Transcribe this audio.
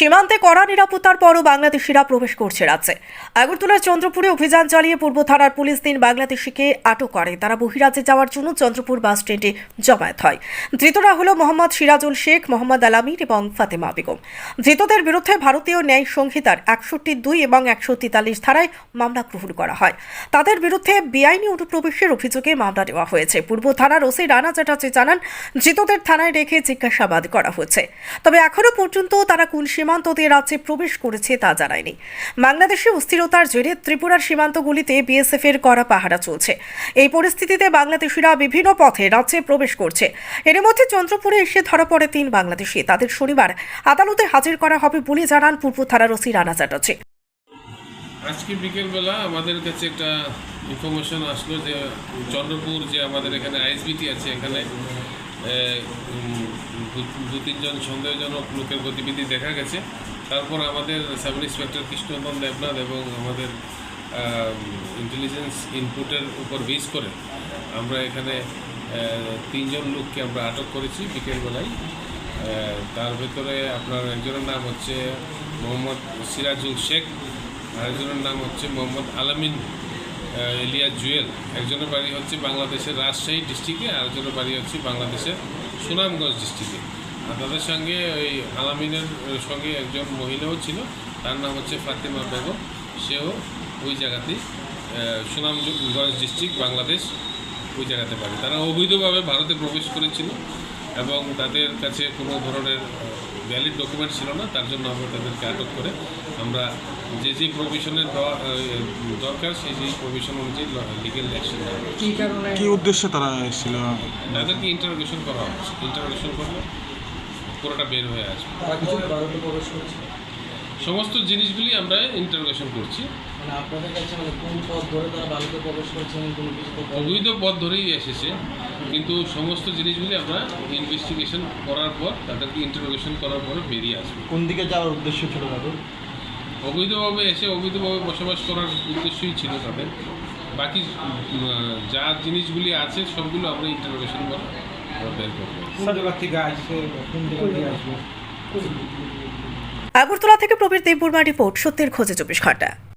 সীমান্তে কড়া নিরাপত্তার পরও বাংলাদেশিরা প্রবেশ করছে রাজ্যে। আগরতলার চন্দ্রপুরে অভিযান চালিয়ে পূর্ব থানার পুলিশ তিন বাংলাদেশিকে আটক করে। তারা বহিরাজ্যে যাওয়ার জন্য চন্দ্রপুর বাস স্ট্যান্ডে জমায়েত হয়। ধৃতরা হল মোহাম্মদ সিরাজুল শেখ, মোহাম্মদ আলামির এবং ফাতেমা বেগম। ধৃতদের বিরুদ্ধে ভারতীয় ন্যায় সংহিতার একষট্টি দুই এবং একশো তেতাল্লিশ ধারায় মামলা গ্রহণ করা হয়। তাদের বিরুদ্ধে বেআইনি অনুপ্রবেশের অভিযোগে মামলা দেওয়া হয়েছে। পূর্ব থানার ওসি রানা চ্যাটার্জি জানান, ধৃতদের থানায় রেখে জিজ্ঞাসাবাদ করা হচ্ছে। তবে এখনও পর্যন্ত তারা কোন সীমান্ত দিয়ে রাজ্যে প্রবেশ করেছে তা জানায়নি। বাংলাদেশে অস্থিরতার জেরে ত্রিপুরার সীমান্তগুলিতে বিএসএফ এর কড়া পাহারা চলছে। এই পরিস্থিতিতে বাংলাদেশিরা বিভিন্ন পথে রাজ্যে প্রবেশ করছে। এর মধ্যে চন্দ্রপুরে এসে ধরা পড়ে তিন বাংলাদেশি। তাদের শনিবার আদালতে হাজির করা হবে বলে জানান পূর্ব থানার ওসি রানা চ্যাটার্জি। আজকে বিকেলবেলা আমাদের কাছে একটা ইনফরমেশন আসলো যে চন্দ্রপুর যে আমাদের এখানে আইএসবিটি আছে এখানে দু- তিনজন সন্দেহজনক লোকের গতিবিধি দেখা গেছে। তারপর আমাদের সাব ইন্সপেক্টর কৃষ্ণনন্দন দেবনাথ এবং আমাদের ইন্টেলিজেন্স ইনপুটের উপর বেস করে আমরা এখানে তিনজন লোককে আমরা আটক করেছি বিকেলবেলায়। তার ভেতরে আপনার একজনের নাম হচ্ছে মোহাম্মদ সিরাজুল শেখ, আরেকজনের নাম হচ্ছে মোহাম্মদ আলামিন এলিয়া জুয়েল। একজনের বাড়ি হচ্ছে বাংলাদেশের রাজশাহী ডিস্ট্রিক্টে আরেকজনের বাড়ি হচ্ছে বাংলাদেশের সুনামগঞ্জ ডিস্ট্রিক্টে। আর তাদের সঙ্গে ওই আলামিনের সঙ্গে একজন মহিলাও ছিল, তার নাম হচ্ছে ফাতিমা বেগম। সেও ওই জায়গাতেই সুনামগঞ্জ ডিস্ট্রিক্ট বাংলাদেশ ওই জায়গাতে পারে তারা অবৈধভাবে ভারতে প্রবেশ করেছিল। এবং তাদের কাছে কোনো ধরনের ভ্যালিড ডকুমেন্ট ছিল না তার জন্য আমরা তাদেরকে আটক করে আমরা যে যে প্রভিশনের দরকার সেই সেই প্রভিশন অনুযায়ী লিগেল অ্যাকশন কি কারণে? কি উদ্দেশ্যে তারা এসেছিল? তাদেরকে ইন্টারোগেশন করা হচ্ছে ইন্টারোগেশন করলে পুরোটা বের হয়ে আসবে। তারা কিছু ভারতে প্রবেশ করছে। সমস্ত জিনিসগুলি আমরা ইন্টারোগেশন করছি। মানে আপনাদের কাছে মানে কোন পথ ধরে তারা ভারতে প্রবেশ করছে এমন কোনো কিছু তো অবৈধ পথ ধরেই এসেছে। কিন্তু সমস্ত জিনিসগুলি আমরা ইনভেস্টিগেশন করার পর তাদেরকে ইন্টারোগেশন করার পরে বেরিয়ে আসবে। কোন দিকে যাওয়ার উদ্দেশ্য ছিল তাদের? অবৈধভাবে এসে অবৈধভাবে বসবাস করার উদ্দেশ্যই ছিল তাদের। বাকি যা জিনিসগুলি আছে সবগুলো আমরা ইন্টারোগেশন করে বের করব। কোন জায়গা থেকে আসছে কোন জায়গা থেকে আসবে? আগরতলা থেকে প্রবীর দেববর্মা রিপোর্ট সত্যের খোঁজে চব্বিশ ঘণ্টা।